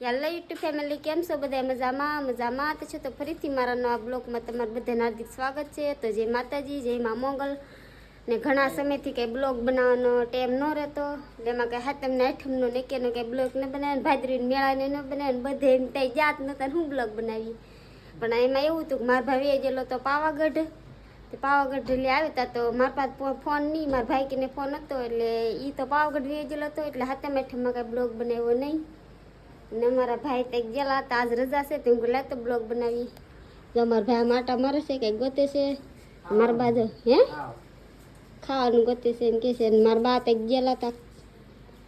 યાર YouTube family કેમ છો બધા? મજામાં મજામાં. તો છે તો ફરીથી મારા નવા બ્લોગમાં તમારું બધાને હાર્દિક સ્વાગત છે. તો જય માતાજી, જય મા મોગલ. ને ઘણા સમયથી કંઈ બ્લોગ બનાવવાનો ટાઈમ ન રહેતો. એમાં કંઈ હાથમને આઠમનો ને કેનો કંઈ બ્લોગ ન બનાવે ભાદરીને મેળાને ન બનાવે બધે એમ ત્યાં જાત નતા હું બ્લોગ બનાવી પણ એમાં એવું હતું કે મારા ભાઈ ગયેલો તો પાવાગઢ. તે પાવાગઢ લઈ આવ્યા તો મારા પાસે ફોન નહીં મારા ભાઈ કને ફોન હતો એટલે એ તો પાવાગઢ વેચેલો હતો એટલે હાથે આઠમમાં કાંઈ બ્લોગ બનાવ્યો નહીં ને મારા ભાઈ ત્યાં ગયેલા હતા. આજ રજા છે તે હું તો બ્લોગ બનાવી. જો મારા ભાઈ માટા મારે છે કંઈક ગોતે છે. મારા બાજુ હે? ખાવાનું ગોતે છે ને કે છે. ને મારા બા ત્યાં ગયેલા હતા.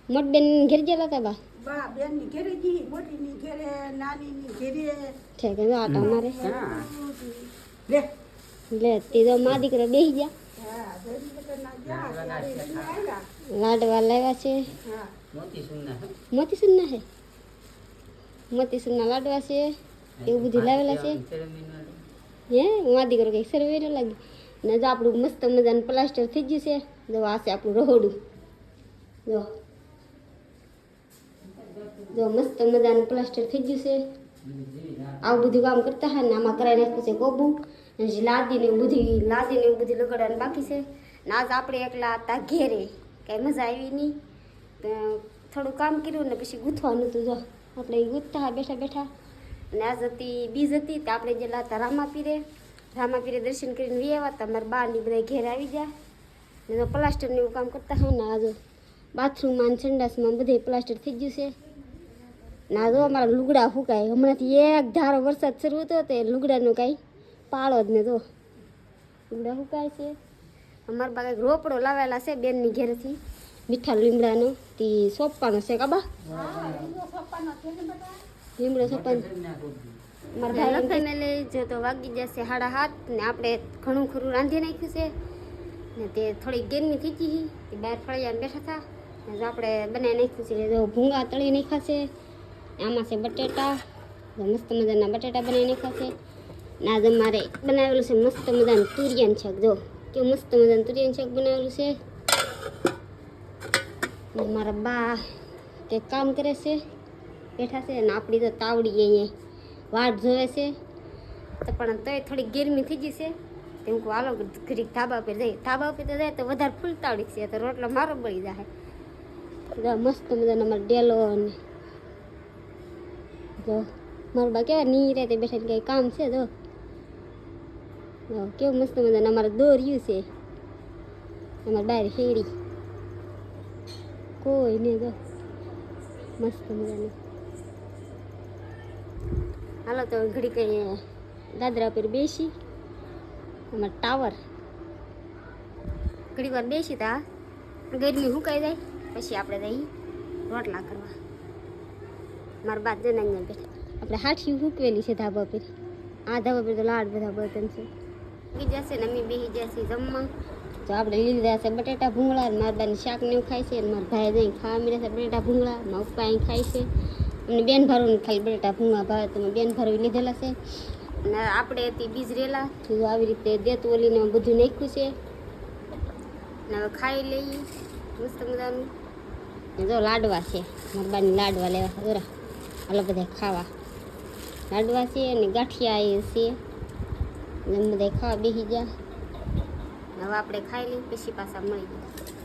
મોટ બેન ઘેર ગયેલા હતા બા? બા બેનની ઘેરે જી મોટી ની ઘેરે નાની ની ઘેરે. છે કે આટા મારે લે. લે તે તો મા દીકરો બેસી ગયા. લાડવા લાવ્યા છે. મોતી સુન્ના હે? મોતી સુન્ના છે મોતી સુન્ના લાડવા છે એવું બધું લાવેલા છે. હે મા દીકરો કંઈક સર્વે લાગે ને જો આપણું મસ્ત મજાનું પ્લાસ્ટર થઈ ગયું છે જો આ છે આપણું રહોડું. જો. જો મસ્ત મજાનું પ્લાસ્ટર થઈ ગયું છે. આવું બધું કામ કરતા હોય ને આમાં કરાવી નાખ્યું છે કોબું ને જે લાદીને એવું બધી લાદીને એવું બધું લગાડવાનું બાકી છે. ને આજ આપણે એકલા હતા ઘેરે. કાંઈ મજા આવી નહીં થોડું કામ કર્યું ને પછી ગૂંથવાનું હતું જો. આપણે હા બેઠા બેઠા. અને આજ હતી, બીજ હતી, તો આપણે જે હતા રામાપીરે રામાપીરે દર્શન કરીને વી આવ્યા હતા. મારા બા ની બધા ઘેર આવી ગયા. ને તો પ્લાસ્ટરને એવું કામ કરતા હોય ને આજે બાથરૂમમાં સંડાસમાં બધે પ્લાસ્ટર થઈ ગયું છે. ના જો અમારા લુગડા ફૂકાય હમણાંથી એક ધારો વરસાદ શરૂ હતો તે લુગડાનો કાંઈ પાળો જ ને તો લુગડા ફૂકાય છે. અમારા બા કંઈક રોપડો લાવેલા છે બેનની ઘેરથી. મીઠા લીમડાનો તે સોંપવાનો છે કાબા લીમડો સોંપવાનો મારા ભાઈ લખીને લઈ જો તો વાગી જશે સાડા હાથ ને આપણે ઘણું ખરું રાંધી નાખ્યું છે. ને તે થોડી ગરમી થઈ ગઈ તે બહાર ફળિયામાં બેઠા હતા. ને જો આપણે બનાવી નાખ્યું છે જો ભૂંગા તળી નાખ્યા છે આમાં છે બટેટા. મસ્ત મજાના બટેટા બનાવી નાખ્યા છે. ને આજે મારે બનાવેલું છે મસ્ત મજાનું તુરિયાન શાક જો. કેવું મસ્ત મજાનું તુરિયાન શાક બનાવેલું છે. ને મારા બા તે કામ કરે છે, બેઠા છે અને આપણી તો તાવડી અહીંયા વાટ જોવે છે. તો પણ તોય થોડી ગરમી થઈ ગઈ છે. તો હું કહું, હાલો, ઘડીક ધાબા પર જઈએ. ધાબા પર જાય તો વધારે ફૂલ તાવડી છે, તો રોટલો મારો બળી જાય જો મસ્ત મજાનો અમારો ડેલો અને જો, મારું બા કેવા નહીં રહે તે બેઠા કંઈ કામ છે જો. કેવું મસ્ત મજાનું અમારે દોર્યું છે. અમારે બહાર શેરી કોઈ નહીં જો મસ્ત મજાની હાલો તો ઘડી કઈ દાદરા પર બેસી અમાર ટાવર ઘડી વાર બેસી તા ગરમી સુકાઈ જાય પછી આપણે જઈ રોટલા કરવા મારા બાદ જઈને અહીંયા બેઠા આપણે હાઠી સૂકવેલી છે ધાબા પર આ ધાબા પર તો લાડ બધા બર્તન છે બીજા જશે ને અમે બેસી જશે જમવા તો આપણે લીધા છે બટેટા ભૂંગળા મારા બાને શાક ને એવું ખાય છે, અને મારા ભાઈ જઈને ખાવા મળ્યા છે બટેટા ભૂંગળા મારા પપ્પા અહીં ખાય છે. અને બેન ભરવું ખાલી બટેટા ભૂંગળા ભાવે તો બેન ભરવી લીધેલા છે. અને આપણે હતી બીજ રેલા તો આવી રીતે દેત ઓલીને બધું નાખ્યું છે. ને હવે ખાઈ લઈએ. મસ્ત મજાનું. જો લાડવા છે, મારા બાની લાડવા લેવા દોરા હાલો બધા ખાવા. લાડવા છે અને ગાંઠિયા એ છે. બધા ખાવા બેસી ગયા. હવે આપણે ખાઈ લઈએ પછી પાછા મળી